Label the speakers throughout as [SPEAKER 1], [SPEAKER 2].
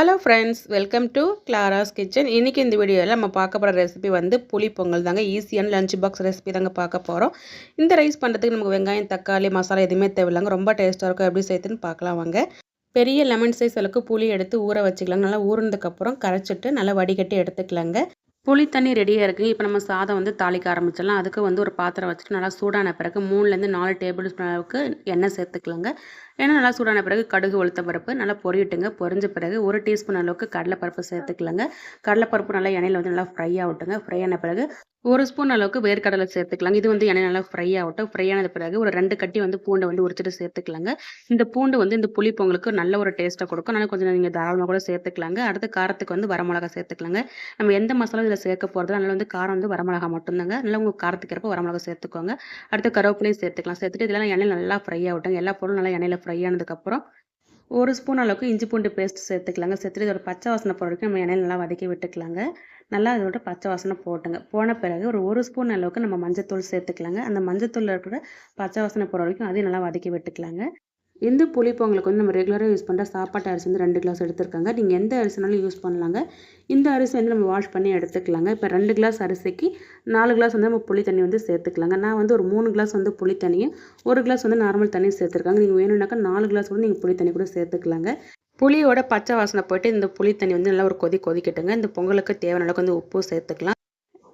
[SPEAKER 1] Hello friends welcome to Clara's kitchen இன்றைக்கி இந்த வீடியோவில் நம்ம பார்க்க போகிற ரெசிபி வந்து புளி பொங்கல் தாங்க. ஈஸியான லஞ்ச் பாக்ஸ் ரெசிபி தாங்க பார்க்க போகிறோம் இந்த ரைஸ் பண்ணுறதுக்கு நமக்கு வெங்காயம் தக்காளி மசாலா எதுவுமே தேவையில்லைங்க. ரொம்ப டேஸ்ட்டாக இருக்கும். எப்படி சேர்த்துன்னு பார்க்கலாம் வாங்க. பெரிய லெமன் சைஸ் அளவுக்கு புளி எடுத்து ஊற வச்சுக்கலாங்க நல்லா ஊறினதுக்கப்புறம் கரைச்சிட்டு நல்லா வடிகட்டி எடுத்துக்கலாங்க. புளி தண்ணி ரெடியாக இருக்குது இப்போ நம்ம சாதம் வந்து தாளிக்க ஆரம்பிச்சிடலாம். அதுக்கு வந்து ஒரு பாத்திரம் வச்சுட்டு நல்லா சூடான பிறகு மூணுலேருந்து நாலு டேபிள் ஸ்பூன் அளவுக்கு எண்ணெய் சேர்த்துக்கலாங்க. ஏன்னா நல்லா சூடான பிறகு கடுகு உளுத்த பருப்பு நல்லா பொரியட்டுங்க. பொரிஞ்ச பிறகு ஒரு டீஸ்பூன் அளவுக்கு கடலைப்பருப்பு சேர்த்துக்கலாங்க. கடலைப்பருப்பு நல்லா எண்ணெயில் வந்து நல்லா ஃப்ரை ஆகட்டுங்க ஃப்ரை ஆன பிறகு ஒரு ஸ்பூன் அளவுக்கு வேர்க்கடலை சேர்த்துக்கலாங்க. இது வந்து எண்ணெய் நல்லா ஃப்ரை ஆகட்டும். ஃப்ரை ஆனது பிறகு ஒரு ரெண்டு கட்டி வந்து பூண்டை வந்து உரிச்சிட்டு சேர்த்துக்கலாங்க. இந்த பூண்டு வந்து இந்த புளி பொங்கலுக்கு நல்ல ஒரு டேஸ்ட்டாக கொடுக்கும். நல்லா கொஞ்சம் நீங்கள் தாராளமாக கூட சேர்த்துக்கலாங்க. அடுத்து காரத்துக்கு வந்து வரமிளகா சேர்த்துக்கலாங்க. நம்ம எந்த மசாலா இதில் சேர்க்க போகிறது அதனால வந்து காரம் வந்து வரமிளகா மட்டும்தாங்க. நல்லா உங்கள் காரத்துக்கு இருப்ப வரமிளகா சேர்த்துக்கோங்க. அடுத்து கருவேப்பிலையும் சேர்த்துக்கலாம். சேர்த்துட்டு இதெல்லாம் எண்ணெய் நல்லா ஃப்ரை ஆகட்டும். எல்லா பொருளும் நல்லா எண்ணெயில் ஃப்ரை ஆனதுக்கப்புறம் ஒரு ஸ்பூன் அளவுக்கு இஞ்சி பூண்டு பேஸ்ட் சேர்த்துக்கலாங்க. சேர்த்துட்டு இதோட பச்சை வாசனை பொருளுக்கு வரைக்கும் நம்ம எண்ணெயில் நல்லா வதக்கி விட்டுக்கலாங்க. நல்லா அதோட பச்சை வாசனை போட்டுங்க. போன பிறகு ஒரு ஒரு ஸ்பூன் அளவுக்கு நம்ம மஞ்சத்தூள் சேர்த்துக்கலாங்க. அந்த மஞ்சத்தூள் இருக்கிற பச்சை வாசனை போகிற வரைக்கும் அதையும் நல்லா வதக்கி விட்டுக்கலாங்க. எந்த புளி பொங்கலுக்கு வந்து நம்ம ரெகுலராக யூஸ் பண்ணுற சாப்பாட்டு அரிசி வந்து ரெண்டு கிளாஸ் எடுத்துருக்காங்க. நீங்கள் எந்த அரிசினாலும் யூஸ் பண்ணலாங்க. இந்த அரிசி வந்து நம்ம வாஷ் பண்ணி எடுத்துக்கலாங்க. இப்போ ரெண்டு கிளாஸ் அரிசிக்கு நாலு கிளாஸ் வந்து நம்ம புளி தண்ணி வந்து சேர்த்துக்கலாங்க. நான் வந்து ஒரு மூணு கிளாஸ் வந்து புளி தண்ணியும் ஒரு கிளாஸ் வந்து நார்மல் தண்ணியும் சேர்த்துருக்காங்க. நீங்கள் வேணும்னாக்கா நாலு கிளாஸ் கூட நீங்கள் புளி தண்ணி கூட சேர்த்துக்கலாங்க. புளியோட பச்சை வாசனை போயிட்டு இந்த புளி தண்ணி வந்து நல்லா ஒரு கொதி கொதிக்கட்டுங்க. இந்த பொங்கலுக்கு தேவையான அளவுக்கு வந்து உப்பு சேர்த்துக்கலாம்.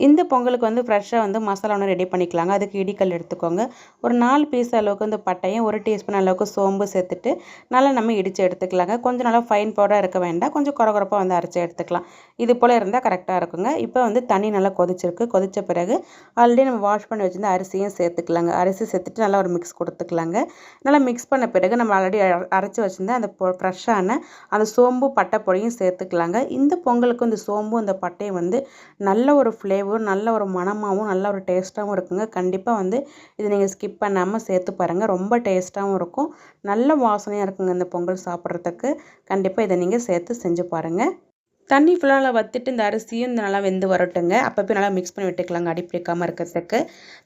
[SPEAKER 1] இந்த பொங்கலுக்கு வந்து ஃப்ரெஷ்ஷாக வந்து மசாலா ஒன்று ரெடி பண்ணிக்கலாங்க. அதுக்கு இடிக்கல் எடுத்துக்கோங்க. ஒரு நாலு பீஸ் அளவுக்கு வந்து பட்டையும் ஒரு டீஸ்பூன் அளவுக்கு சோம்பு சேர்த்துட்டு நல்லா நம்ம இடித்து எடுத்துக்கலாங்க. கொஞ்சம் நல்லா ஃபைன் பவுடராக இருக்க வேண்டாம். கொஞ்சம் குறகுறப்பாக வந்து அரைச்சி எடுத்துக்கலாம். இது போல் இருந்தால் கரெக்டாக இருக்குங்க. இப்போ வந்து தண்ணி நல்லா கொதிச்சிருக்கு. கொதித்த பிறகு ஆல்ரெடி நம்ம வாஷ் பண்ணி வச்சுருந்த அரிசியும் சேர்த்துக்கலாங்க. அரிசி சேர்த்துட்டு நல்லா ஒரு மிக்ஸ் கொடுத்துக்கலாங்க. நல்லா மிக்ஸ் பண்ண பிறகு நம்ம ஆல்ரெடி அரைச்சி வச்சுருந்த அந்த ஃப்ரெஷ்ஷான அந்த சோம்பு பட்டை பொடியும் சேர்த்துக்கலாங்க. இந்த பொங்கலுக்கு இந்த சோம்பு அந்த பட்டையும் வந்து நல்ல ஒரு ஃப்ளேவர் ஒரு நல்ல ஒரு மணமாகவும் நல்ல ஒரு டேஸ்ட்டாகவும் இருக்குங்க. கண்டிப்பாக வந்து இது நீங்கள் ஸ்கிப் பண்ணாமல் சேர்த்து பாருங்கள் ரொம்ப டேஸ்ட்டாகவும் இருக்கும். நல்ல வாசனையாக இருக்குங்க இந்த பொங்கல் சாப்பிட்றதுக்கு. கண்டிப்பாக இதை நீங்கள் சேர்த்து செஞ்சு பாருங்கள் தண்ணி ஃபுல்லாக நல்லா வத்துட்டு இந்த அரிசியும் இந்த நல்லா வெந்து வரட்டுங்க. அப்பப்போ நல்லா மிக்ஸ் பண்ணி விட்டுக்கலாங்க. அடி பிடிக்காமல் இருக்கிறதுக்கு.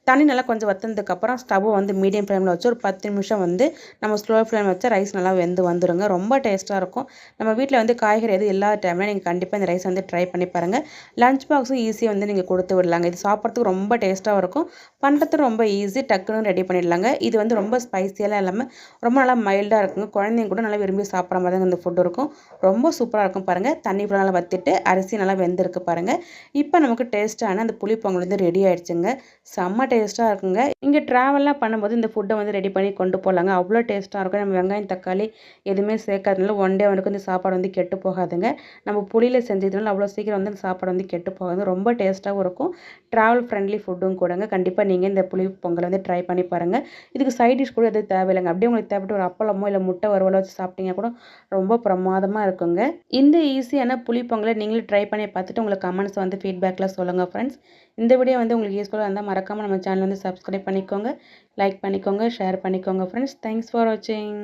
[SPEAKER 1] தண்ணி நல்லா கொஞ்சம் வற்றினதுக்கப்புறம் ஸ்டவ்வை வந்து மீடியம் ஃப்ளேமில் வச்சு ஒரு பத்து நிமிஷம் வந்து நம்ம ஸ்லோ ஃப்ளேம் வச்சு ரைஸ் நல்லா வெந்து வந்துடுங்க ரொம்ப டேஸ்ட்டாக இருக்கும். நம்ம வீட்டில் வந்து காய்கறி எது இல்லாத டைமில் நீங்கள் கண்டிப்பாக இந்த ரைஸ் வந்து ட்ரை பண்ணி பாருங்கள் லஞ்ச் பாக்ஸும் ஈஸியாக வந்து நீங்கள் கொடுத்து விடலாங்க. இது சாப்பிட்றதுக்கு ரொம்ப டேஸ்ட்டாக இருக்கும். பண்ணுறதுக்கு ரொம்ப ஈஸி டக்குன்னு ரெடி பண்ணிடலாங்க. இது வந்து ரொம்ப ஸ்பைஸியெல்லாம் இல்லாமல் ரொம்ப நல்லா மைல்டாக இருக்குங்க. குழந்தைங்க கூட நல்லா விரும்பி சாப்பிட்ற மாதிரி தான் இந்த ஃபுட் இருக்கும். ரொம்ப சூப்பராக இருக்கும் பாருங்கள் தண்ணி ஃபுல்லாக நல்லா வற்றிட்டு அரிசி நல்லா வெந்திருக்கு பாருங்கள் இப்போ நமக்கு டேஸ்ட்டான அந்த புளி பொங்கல் வந்து ரெடி ஆகிடுச்சுங்க செம்ம டேஸ்ட்டாக இருக்குங்க. இங்கே ட்ராவல்லாம் பண்ணும்போது இந்த ஃபுட்டை வந்து ரெடி பண்ணி கொண்டு போகலாங்க. அவ்வளோ டேஸ்ட்டாக இருக்கும். நம்ம வெங்காயம் தக்காளி எதுவுமே சேர்க்காதனால ஒன் டே வந்து இந்த சாப்பாடு வந்து கெட்டு போகாதுங்க. நம்ம புளியில் செஞ்சதுனால அவ்வளோ சீக்கிரம் வந்து இந்த சாப்பாடு வந்து கெட்டு போகாது ரொம்ப டேஸ்ட்டாகவும் இருக்கும். ட்ராவல் ஃப்ரெண்ட்லி ஃபுட்டும் கூடங்க. கண்டிப்பாக நீங்கள் இந்த புளி பொங்கல் வந்து ட்ரை பண்ணி பாருங்கள் இதுக்கு சைட் டிஷ் கூட எதுவும் தேவையில்லைங்க. அப்படியே உங்களுக்கு தேவைப்பட்டு ஒரு அப்பளமோ இல்லை முட்டை வறுவலோ வச்சு சாப்பிட்டீங்க கூட ரொம்ப பிரமாதமாக இருக்குங்க. இந்த ஈஸியான புளி பொங்கலை நீங்களும் ட்ரை பண்ணி பார்த்துட்டு உங்களுக்கு கமெண்ட்ஸ் வந்து ஃபீட்பேக்கில் சொல்லுங்கள் ஃப்ரெண்ட்ஸ் இந்த வீடியோ வந்து உங்களுக்கு யூஸ்ஃபுல்லாக இருந்தால் மறக்காமல் நம்ம சேனல் வந்து சப்ஸ்கிரைப் பண்ணிக்கோங்க லைக் பண்ணிக்கோங்க ஷேர் பண்ணிக்கோங்க ஃப்ரெண்ட்ஸ் தேங்க்ஸ் ஃபார் வாட்சிங்